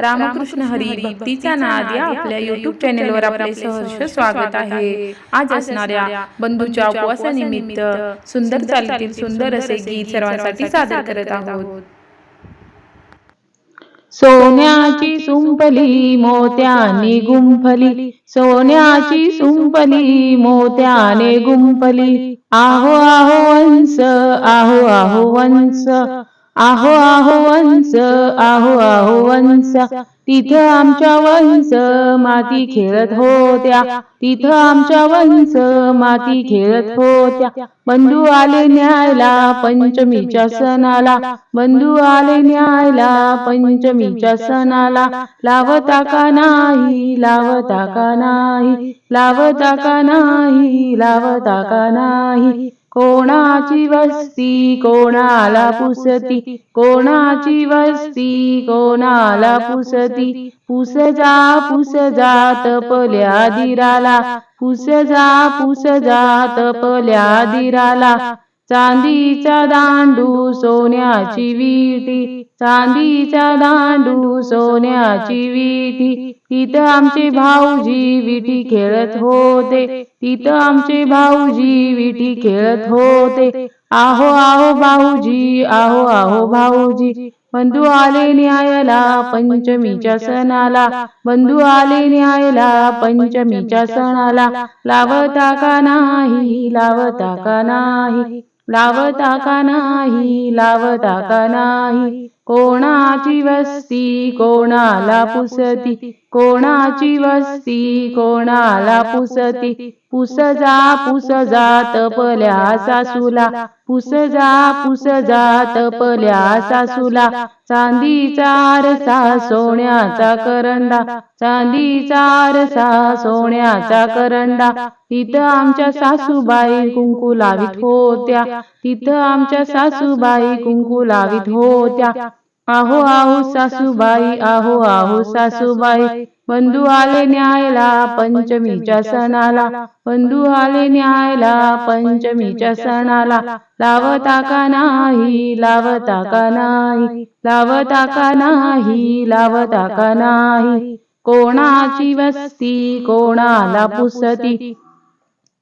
रामकृष्ण हरी भक्तीचा नाद या आपल्या युट्यूब चॅनेलवर आपले सहर्ष स्वागत आहे. आज असणाऱ्या बंधूच्या उपवासानिमित्त सुंदर चालीतील सुंदर असे गीत सर्वांसाठी सादर करत आहोत. सोन्याची सुंपली मोत्याने गुंफली. सोन्याची सुंपली मोत्याने गुंफली. आहो आहो वंस आहो आहो वंस आहो आहो वंस आहो आहो वंस तिथं आमच्या वंस माती खेळत होत्या. तिथं आमच्या वंस माती खेळत होत्या. बंधू आले न्यायला पंचमीच्या सणाला. बंधू आले न्यायला पंचमीच्या सणाला. लावता का नाही लावता का नाही लावता का नाही लावता का नाही. कोणाची वस्ती कोणाला पुसती? कोणाची वस्ती कोणाला पुसती? पुस जा पुस जा तपल्या दिराला. पुस जा पुस जा तपल्या दिराला. चांदीचा दांडू सोन्याची विटी चांदीचा दांडू सोन्याची विटी. तिथं आमचे भाऊजी विटी खेळत होते तिथं आमचे भाऊजी विटी खेळत होते. आहो आहो भाऊजी आहो आहो भाऊजी बंधू आले न्यायला पंचमीच्या सणाला. बंधू आले न्यायला पंचमीच्या सणाला. लावता का नाही लावता का नाही? लावता का नाही? लावता का नाही? कोणाची वस्ती? कोणाला पुसती? कोणाची वस्ती? कोणाला पुसती? पुसजा पुसजा पुस जा तपल्या सासूला. पुसजा पुसजा तपल्या सासूला. चांदीचा आरसा सोन्याचा करंडा. चांदीचा आरसा सोन्याचा करंडा. तिथं आमच्या सासूबाई कुंकू लावित होत्या. तिथं आमच्या सासूबाई कुंकू लावित होत्या. आहो आहो सासूबाई आहो आहो सासूबाई बंधू आले न्यायला पंचमीच्या सणाला बंधू आले न्यायला पंचमीच्या सणाला लावता का नाही लावता का नाही लावता का नाही लावता का नाही कोणाची वस्ती कोणाला पुसती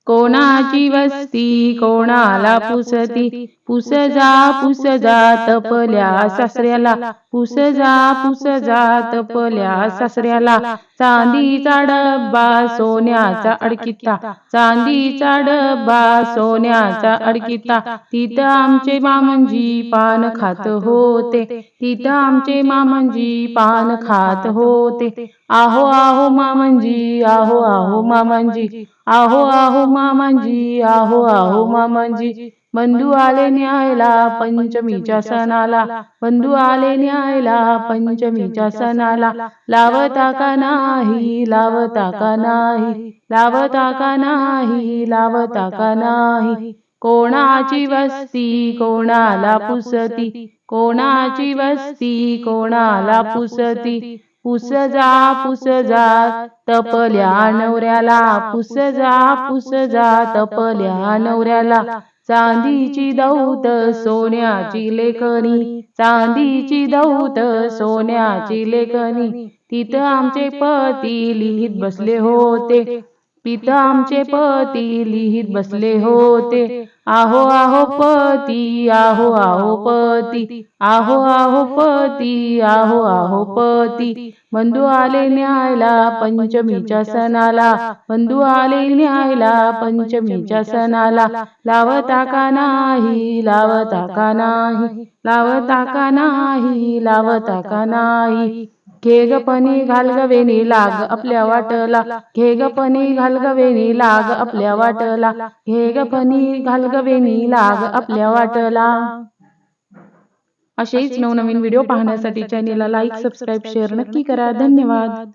कोणाची वस्ती कोणाला पुसती? पुस जा पुस जा तपल्या सासऱ्याला. पुस जा पुस जा तपल्या सासऱ्याला. चांदीचा डब्बा सोन्याचा अडकिता. चांदीचा डब्बा सोन्याचा अडकिता. तिथं आमचे मामंजी पान खात होते. तिथं आमचे मामंजी पान खात होते. आहो आहो मामंजी आहो आहो मामंजी. आहो आहो मामांजी आहो आहो मामांजी. बंधू आले न्यायला पंचमीच्या सणाला. बंधू आले न्यायला पंचमीच्या सणाला. लावता का नाही लावता का नाही. लावता का नाही लावता का नाही. कोणाची वस्ती कोणाला पुसती. कोणाची वस्ती कोणाला पुसती. पुस जा पुस जा तपल्या नवऱ्याला. पुस जा पुस जा तपल्या नवऱ्याला. चांदीची दौत सोन्याची लेखणी. चांदीची दौत सोन्याची लेखणी. तिथं आमचे पती लिहित बसले होते. तिथं आमचे पती लिहित बसले होते. आहो आहो पती आहो आहो पती आहो आहो पती आहो आहो पती. बंधू आले न्यायला पंचमीच्या सणाला. बंधू आले न्यायला पंचमीच्या सणाला. लावता का नाही लावता का नाही? लावता का नाही लावता का नाही? घे ग पणी घाल गवेनी लाग आपल्या वाटला. घे ग पणी घाल गवेनी लाग आपल्या वाटला. घे ग पणी घाल गवेनी लाग आपल्या वाटला. असेच नवनवीन व्हिडिओ पाहण्यासाठी चॅनेलला लाईक सबस्क्राईब शेअर नक्की करा. धन्यवाद.